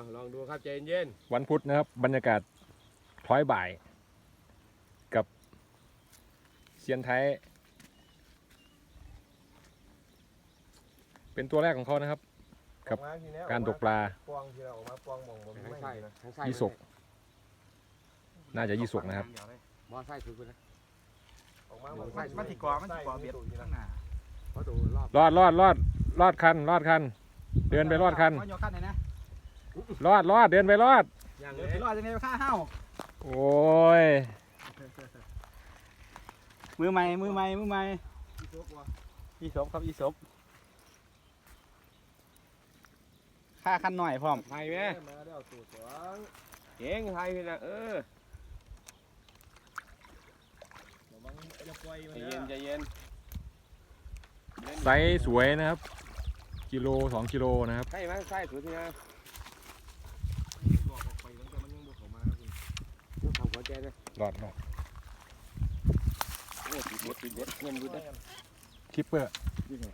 เอาลองดูครับใจเย็นวันพุธนะครับ บรรยากาศคล้อยบ่าย กับเซียนไทย เป็นตัวแรกของเขานะครับ ครับ ออมทีเนี้ยการตกปลาปองทีละออกมาปองมองบนทางไม่ซ้ายนะทางซ้ายยี่สกน่าจะยี่สกนะครับ มอซ้ายสุดไปนะ ออกมามันมันมันสิกอมันสิกอเบียด ข้างหน้าเพราะตัวรอบรอดรอดรอดรอดคันรอดคัน เดินไปรอดคัน เอาโยคันไหนนะ รอดรอดเดินไปรอด อย่างเดี๋นี้ยวไปรอดจะไงไปฆ่าเฮ้าโอ้ย มือใหม่ มือใหม่ มือใหม่ยี่ศพครับยี่ศพฆ่าคันหน่อยพร้อมไทยไหมมาแล้วตัวสองเก่งไทยพี่นะเออระวังอย่าปล่อยใจมันเย็นใจเย็นไซส์สวยนะครับ กิโลสองกิโลนะครับใช่ไหมใช่สุดที่นะ บอกออกไปแล้วแต่มันยังบ่เข้ามาคุณ ยกเขาหัวใจนะรอดรอดโอ้ติดเด็ดติดเด็ดเงินดูได้คิปเปอร์ยังไง